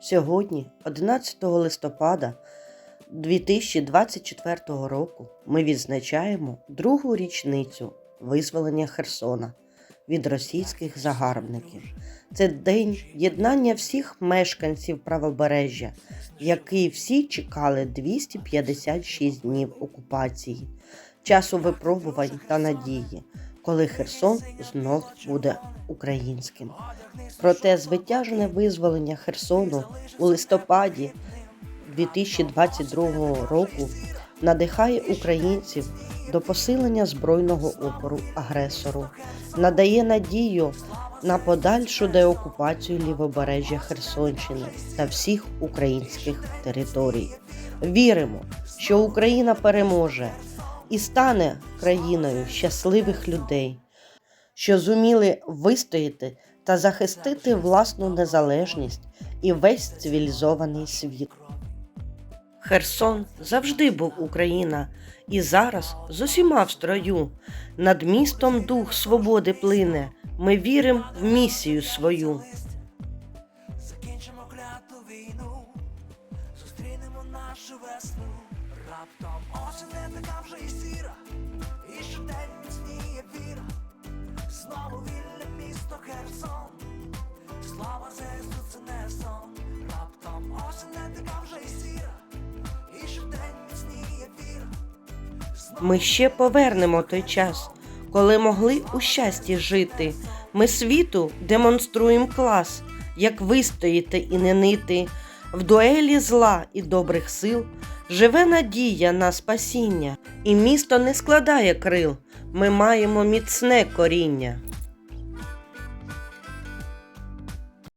Сьогодні, 11 листопада 2024 року, ми відзначаємо другу річницю визволення Херсона від російських загарбників. Це день єднання всіх мешканців правобережжя, який всі чекали 256 днів окупації, часу випробувань та надії, коли Херсон знов буде українським. Проте звитяжне визволення Херсону у листопаді 2022 року надихає українців до посилення збройного опору агресору, надає надію на подальшу деокупацію лівобережжя Херсонщини та всіх українських територій. Віримо, що Україна переможе і стане країною щасливих людей, що зуміли вистояти та захистити власну незалежність і весь цивілізований світ. Херсон завжди був Україна, і зараз з усіма в строю. Над містом дух свободи плине. Ми віримо в місію свою. Закінчимо кляту війну, зустрінемо нашу весну. Раптом осінь не така вже і сіра, і щодень міцніє віра. Знову вільне місто Херсон. Слава ЗСУ це не сон. Раптом осінь не така вже і сіра, і щодень міцніє віра. Ми ще повернемо той час, коли могли у щасті жити. Ми світу демонструємо клас, як вистояти і не нити. В дуелі зла і добрих сил живе надія на спасіння, і місто не складає крил. Ми маємо міцне коріння.